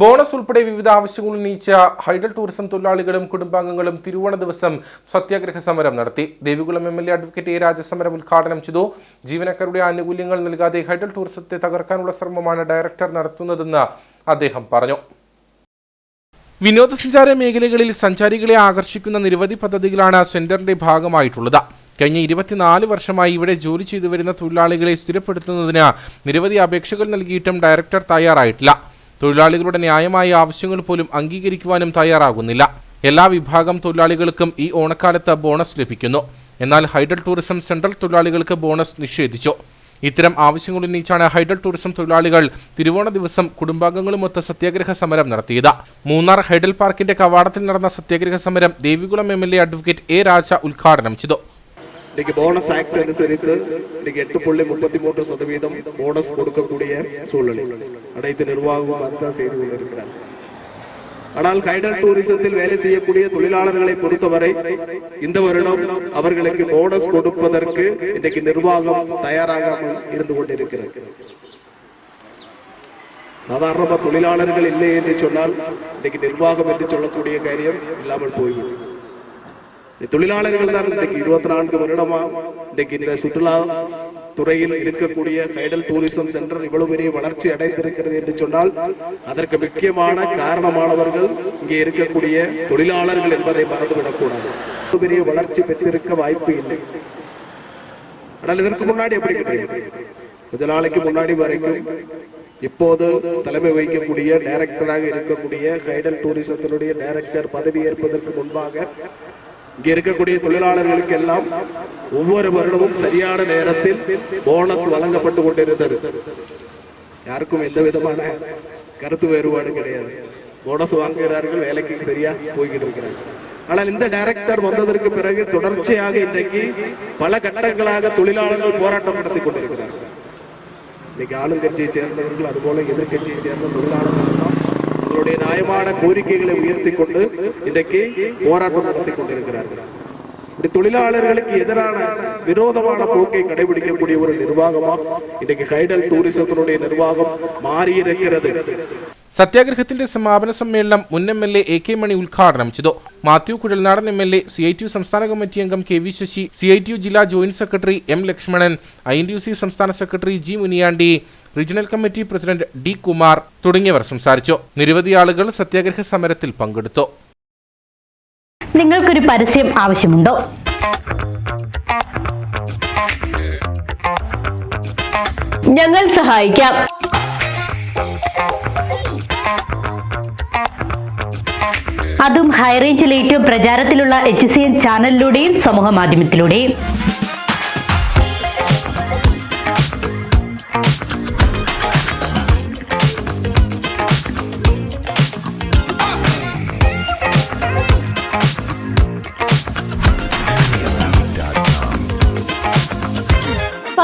Bonus ഉൾപ്പെടെ വിവിധ ആവശ്യങ്ങൾ ഉന്നയിച്ച ഹൈഡൽ ടൂറിസം തൊഴിലാളികളും കുടുംബാംഗങ്ങളും തിരുവോണ ദിവസം സത്യാഗ്രഹ സമരം നടത്തി. Devikulam M L A advocate A രാജസമരം ഉദ്ഘാടനം ചെയ്തു. ജീവനക്കാരുടെ ആനുകൂല്യങ്ങൾ നൽകാതെ ഹൈഡൽ ടൂറിസത്തെ തകർക്കാനുള്ള ശ്രമമാണ് ഡയറക്ടർ നടത്തുന്നതെന്ന് അദ്ദേഹം പറഞ്ഞു. വിനോദസഞ്ചാര മേഖലകളിൽ സഞ്ചാരികളെ ആകർഷിക്കുന്ന നിരവധി പദ്ധതികളാണ് സെന്ററിന്റെ ഭാഗമായിട്ടുള്ളത്. കഴിഞ്ഞ ഇരുപത്തിനാല് വർഷമായി ഇവിടെ ജോലി ചെയ്തു വരുന്ന തൊഴിലാളികളെ സ്ഥിരപ്പെടുത്തുന്നതിന് നിരവധി അപേക്ഷകൾ നൽകിയിട്ടും ഡയറക്ടർ തയ്യാറായിട്ടില്ല. തൊഴിലാളികളുടെ ന്യായമായ ആവശ്യങ്ങൾ പോലും അംഗീകരിക്കുവാനും തയ്യാറാകുന്നില്ല. എല്ലാ വിഭാഗം തൊഴിലാളികൾക്കും ഈ ഓണക്കാലത്ത് ബോണസ് ലഭിക്കുന്നു. എന്നാൽ ഹൈഡൽ ടൂറിസം സെൻട്രൽ തൊഴിലാളികൾക്ക് ബോണസ് നിഷേധിച്ചു. ഇത്തരം ആവശ്യങ്ങൾ ഉന്നയിച്ചാണ് ഹൈഡൽ ടൂറിസം തൊഴിലാളികൾ തിരുവോണ ദിവസം കുടുംബാംഗങ്ങളുമൊത്ത് സത്യാഗ്രഹ സമരം നടത്തിയത്. മൂന്നാർ ഹൈഡൽ പാർക്കിന്റെ കവാടത്തിൽ നടന്ന സത്യാഗ്രഹ സമരം Devikulam M advocate A Raja ഉദ്ഘാടനം ചെയ്തു. இன்னைக்கு போனஸ் ஆக்ட் அனுசரித்து இன்னைக்கு எட்டு புள்ளி முப்பத்தி மூன்று சதவீதம் போனஸ் கொடுக்கக்கூடிய சூழ்நிலை. அனைத்து நிர்வாகமும் அதுதான் செய்து கொண்டிருக்கிறார் ஆனால் ஹைடல் டூரிசத்தில் வேலை செய்யக்கூடிய தொழிலாளர்களை பொறுத்தவரை இந்த வருடம் அவர்களுக்கு போனஸ் கொடுப்பதற்கு இன்னைக்கு நிர்வாகம் தயாராகாமல் இருந்து கொண்டிருக்கிறது. சாதாரணமா தொழிலாளர்கள் இல்லை என்று சொன்னால் இன்னைக்கு நிர்வாகம் என்று சொல்லக்கூடிய காரியம் இல்லாமல் போய்விடும். தொழிலாளர்கள் தான் இன்றைக்கு இருபத்தி நான்கு வருடமா இன்றைக்கு இந்த சுற்றுலா துறையில் இருக்கக்கூடிய கைடல் டூரிசம் சென்டர் இவ்வளவு பெரிய வளர்ச்சி அடைந்திருக்கிறது என்று சொன்னால் அதற்கு முக்கியமான காரணமானவர்கள் இங்கே இருக்கக்கூடிய தொழிலாளர்கள் என்பதை மறந்துவிடக்கூடாது. பெரிய வளர்ச்சி பெற்றிருக்க வாய்ப்பு இல்லை. ஆனால் இதற்கு முன்னாடி எப்படி கிடையாது? கொஞ்ச நாளைக்கு முன்னாடி வரைக்கும் இப்போது தலைமை வகிக்கக்கூடிய டைரக்டராக இருக்கக்கூடிய கைடல் டூரிசத்தினுடைய டைரக்டர் பதவி ஏற்பதற்கு முன்பாக இங்க இருக்கக்கூடிய தொழிலாளர்களுக்கு எல்லாம் ஒவ்வொரு வருடமும் சரியான நேரத்தில் போனஸ் வழங்கப்பட்டு கொண்டிருந்தது. யாருக்கும் எந்த விதமான கருத்து வேறுபாடு கிடையாது. போனஸ் வாங்குகிறார்கள் வேலைக்கு சரியா போய்கிட்டு இருக்கிறார்கள். ஆனால் இந்த டைரக்டர் வந்ததற்கு பிறகு தொடர்ச்சியாக இன்றைக்கு பல கட்டங்களாக தொழிலாளர்கள் போராட்டம் நடத்தி கொண்டிருக்கிறார்கள். இன்னைக்கு ஆளுங்கட்சியை சேர்ந்தவர்கள் அதுபோல எதிர்க்கட்சியை சேர்ந்த தொழிலாளர்கள் எல்லாம் தங்களுடைய நியாயமான கோரிக்கைகளை உயர்த்தி கொண்டு இன்றைக்கு போராட்டம் நடத்தி கொண்டிருக்கிறார்கள் இப்படி தொழிலாளர்களுக்கு எதிரான விரோதமான போக்கை கடைபிடிக்கக்கூடிய ஒரு நிர்வாகமா இன்றைக்கு ஹைடல் டூரிசத்தினுடைய நிர்வாகம் மாறி இருக்கிறது സത്യാഗ്രഹത്തിന്റെ സമാപന സമ്മേളനം മുൻ M L A A K Mani ഉദ്ഘാടനം ചെയ്തു Mathew Kuzhalnadan M L A C I T U സംസ്ഥാന കമ്മിറ്റി അംഗം K V Sasi C I T U ജില്ലാ joint secretary M Lakshmanan I N U C സംസ്ഥാന secretary G Muniyandi regional committee president D Kumar തുടങ്ങിയവർ സംസാരിച്ചു. നിരവധി ആളുകൾ സത്യാഗ്രഹ സമരത്തിൽ പങ്കെടുത്തു. നിങ്ങൾക്കൊരു പരസ്യം ആവശ്യമുണ്ടോ? ഞങ്ങൾ സഹായിക്കാം. അതും ഹൈറേഞ്ചിൽ ഏറ്റവും പ്രചാരത്തിലുള്ള എച്ച് സി എൻ ചാനലിലൂടെയും സമൂഹ മാധ്യമത്തിലൂടെയും.